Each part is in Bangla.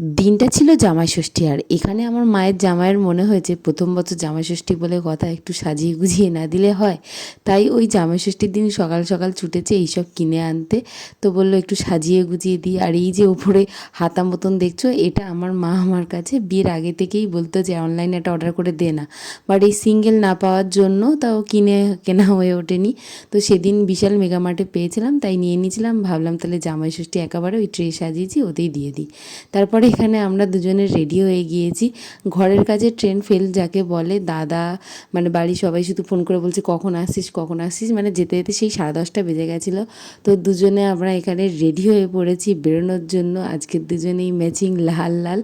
দিনটা ছিল জামাই ষষ্ঠী, আর এখানে আমার মায়ের জামাইয়ের মনে হয়েছে প্রথম বছর জামাই ষষ্ঠী বলে কথা একটু সাজিয়ে গুজিয়ে না দিলে হয়। তাই ওই জামাই ষষ্ঠীর দিন সকাল সকাল ছুটেছে এইসব কিনে আনতে। তো বলল একটু সাজিয়ে গুজিয়ে দিই। আর এই যে ওপরে হাতা মতন দেখছ, এটা আমার মা আমার কাছে বিয়ের আগে থেকেই বলতো যে অনলাইনে একটা অর্ডার করে দে না। বাট এই সিঙ্গেল না পাওয়ার জন্য তাও কিনে, কেনা হয়ে ওঠেনি। তো সেদিন বিশাল মেগামার্টে পেয়েছিলাম, তাই নিয়ে নিয়েছিলাম। ভাবলাম তাহলে জামাই ষষ্ঠী একেবারে ওই ট্রে সাজিয়েছি, ওতেই দিয়ে দিই। তারপরে এখানে আমরা দুজনে রেডি হয়ে গিয়েছি। ঘরের কাজে ট্রেন ফেল যাকে বলে, দাদা মানে বাড়ির সবাই শুধু ফোন করে বলছে, কখন আসছিস কখন আসছিস? মানে যেতে যেতে সেই সাড়ে দশটা বেজে গেছিল। তো দুজনে আমরা এখানে রেডি হয়ে পড়েছি বেরোনোর জন্য। আজকের দুজনেই ম্যাচিং লাল লাল।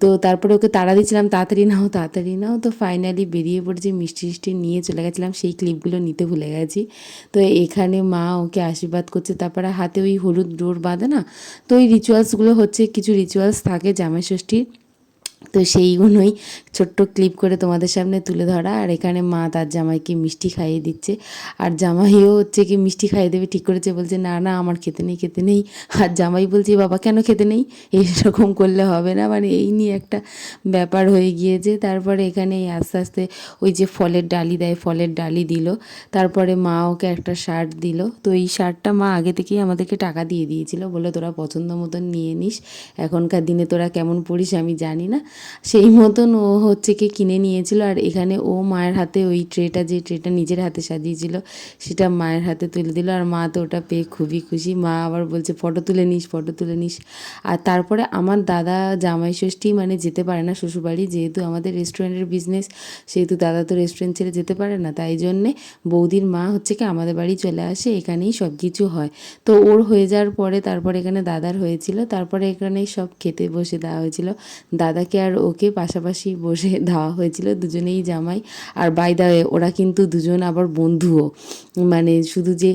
তো তারপরে ওকে তাড়া দিয়েছিলাম তাড়াতাড়ি নাও তাড়াতাড়ি নাও। তো ফাইনালি বেরিয়ে পড়েছি, মিষ্টি মিষ্টি নিয়ে চলে গেছিলাম। সেই ক্লিপগুলো নিতে ভুলে গেছি। তো এখানে মা ওকে আশীর্বাদ করছে। তারপরে হাতে ওই হলুদ ডোর বাঁধে না? তো ওই রিচুয়ালসগুলো হচ্ছে, কিছু রিচুয়ালস থাকে। জামাই ষষ্ঠীর তো সেইগুলোই ছোট্ট ক্লিপ করে তোমাদের সামনে তুলে ধরা। আর এখানে মা তার জামাইকে মিষ্টি খাইয়ে দিচ্ছে। আর জামাইও হচ্ছে কি মিষ্টি খাইয়ে দেবে, ঠিক করেছে, বলছে, না না, আমার খেতে নেই খেতে নেই। আর জামাই বলছে, বাবা, কেন খেতে নেই? এইরকম করলে হবে না। মানে এই নিয়ে একটা ব্যাপার হয়ে গিয়েছে। তারপরে এখানে আস্তে আস্তে ওই যে ফলের ডালি দেয়, ফলের ডালি দিল। তারপরে মা ওকে একটা শার্ট দিল। তো এই শার্টটা মা আগে থেকেই আমাদেরকে টাকা দিয়ে দিয়েছিল। বলে, তোরা পছন্দ মতন নিয়ে নিস। এখনকার দিনে তোরা কেমন পড়িস আমি জানি না। সেই মতন ও হচ্ছে কি কিনে নিয়েছিল। আর এখানে ও মায়ের হাতে ওই ট্রেটা যে ট্রেটা নিজের হাতে সাজিয়েছিল, সেটা মায়ের হাতে তুলে দিল। আর মা তো ওটা পেয়ে খুবই খুশি। মা আবার বলছে, ফটো তুলে নিস, ফটো তুলে নিস। আর তারপরে আমার দাদা জামাই ষষ্ঠী মানে যেতে পারে না শ্বশুরবাড়ি, যেহেতু আমাদের রেস্টুরেন্টের বিজনেস সেহেতু দাদা তো রেস্টুরেন্ট ছেড়ে যেতে পারে না। তাই জন্যে বৌদির মা হচ্ছে কি আমাদের বাড়ি চলে আসে, এখানেই সব কিছু হয়। তো ওর হয়ে যাওয়ার পরে তারপরে এখানে দাদার হয়েছিল। তারপরে এখানেই সব খেতে বসে দেওয়া হয়েছিল। দাদাকে আর ওকে পাশাপাশি বসে দেওয়া হয়েছিল দুজনেই জামাই। আর বাইদা ওরা কিন্তু দুজন আবার বন্ধুও। মানে শুধু যে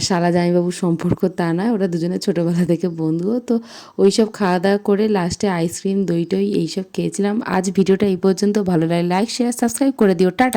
সারা জামাইবাবুর সম্পর্ক তা নয়, ওরা দুজনে ছোটোবেলা থেকে বন্ধুও। তো ওই সব খাওয়া দাওয়া করে লাস্টে আইসক্রিম দই টই এইসব খেয়েছিলাম। আজ ভিডিওটা এই পর্যন্ত। ভালো লাগে লাইক শেয়ার সাবস্ক্রাইব করে দিও। টাটা।